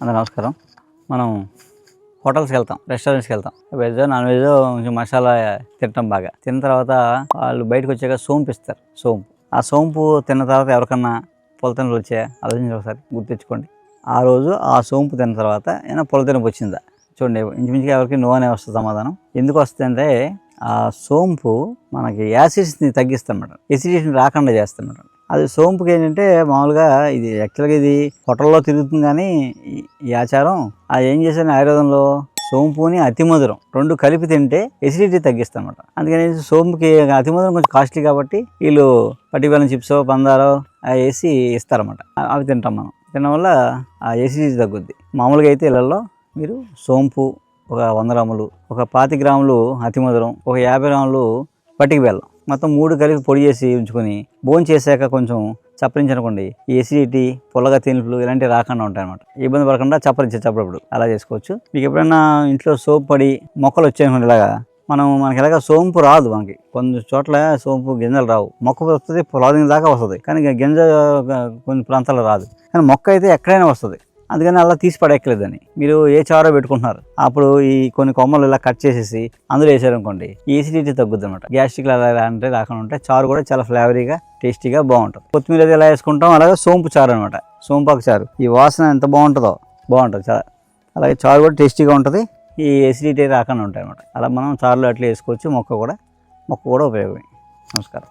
అందరూ నమస్కారం. మనం హోటల్స్కి వెళ్తాం రెస్టారెంట్స్కి వెళ్తాం. వెజ్ నాన్ వెజ్ కొంచెం మసాలా తింటాం బాగా. తిన్న తర్వాత వాళ్ళు బయటకు వచ్చాక సోంపు ఇస్తారు సోంపు. ఆ సోంపు తిన్న తర్వాత ఎవరికన్నా పొలతనులు వచ్చాయా? ఆలోచించి ఒకసారి గుర్తించుకోండి. ఆ రోజు ఆ సోంపు తిన్న తర్వాత ఏమైనా పొలతెనపు వచ్చిందా? చూడండి ఇంచుమించుగా ఎవరికి నో అనే వస్తుంది సమాధానం. ఎందుకు వస్తుందంటే ఆ సోంపు మనకి యాసిడ్స్ని తగ్గిస్తామన్నమాట ఎసిడిటీని రాకుండా చేస్తామన్నమాట అది సోంపుకి ఏంటంటే మామూలుగా ఇది యాక్చువల్గా ఇది హోటల్లో తిరుగుతుంది కానీ ఈ- ఆచారం అది ఏం చేశారు ఆయుర్వేదంలో? సోంపుని అతి మధురం. రెండు కలిపి తింటే ఎసిడిటీ తగ్గిస్తామన్నమాట అందుకని సోంపుకి అతి మధురం కొంచెం కాస్ట్లీ కాబట్టి వీళ్ళు పట్టిబెల్లం చిప్స్ పందారో అవి వేసి ఇస్తారన్నమాట. అవి తింటాం మనం. తినడం వల్ల ఆ ఎసిడిటీ తగ్గుద్ది. మామూలుగా అయితే ఇళ్ళల్లో మీరు సోంపు ఒక వంద గ్రాములు ఒక పాతి గ్రాములు అతి మధురం ఒక యాభై గ్రాములు పట్టిక బెల్లం. మొత్తం మూడు కలిపి పొడి చేసి ఉంచుకొని బోన్ చేశాక కొంచెం చప్పరించనుకోండి. ఏసిడిటీ పొలగా తినుపులు ఇలాంటివి రాకుండా ఉంటాయి అన్నమాట ఇబ్బంది పడకుండా చప్పరించే చప్పుడప్పుడు అలా చేసుకోవచ్చు. మీకు ఎప్పుడైనా ఇంట్లో సోప్ పడి మొక్కలు వచ్చాయనుకోండి ఇలాగా మనం మనకి ఎలాగ సోంపు రాదు మనకి. కొన్ని చోట్ల సోంపు గింజలు రావు. మొక్క వస్తుంది పొలాదిన దాకా వస్తుంది. కానీ గింజ కొన్ని ప్రాంతాల్లో రాదు. కానీ మొక్క అయితే ఎక్కడైనా వస్తుంది. అందుకని అలా తీసి పడేయట్లేదని మీరు ఏ చారో పెట్టుకుంటున్నారు. అప్పుడు ఈ కొన్ని కొమ్మలు ఇలా కట్ చేసేసి అందులో వేసారనుకోండి ఏసిడిటీ తగ్గుద్ది అనమాట గ్యాస్ట్రిక్ అలా అంటే రాకుండా ఉంటే చారు కూడా చాలా ఫ్లేవరీగా టేస్టీగా బాగుంటుంది. కొత్తిమీర అది ఎలా వేసుకుంటాం అలాగే సోంపు చారు అనమాట సోంపాకు చారు. ఈ వాసన ఎంత బాగుంటుందో బాగుంటుంది చాలా. అలాగే చారు కూడా టేస్టీగా ఉంటుంది. ఈ ఎసిడిటీ రాకుండా ఉంటాయి అనమాట అలా మనం చారులో అట్లా వేసుకోవచ్చు మొక్క కూడా మొక్క కూడా ఉపయోగమే. నమస్కారం.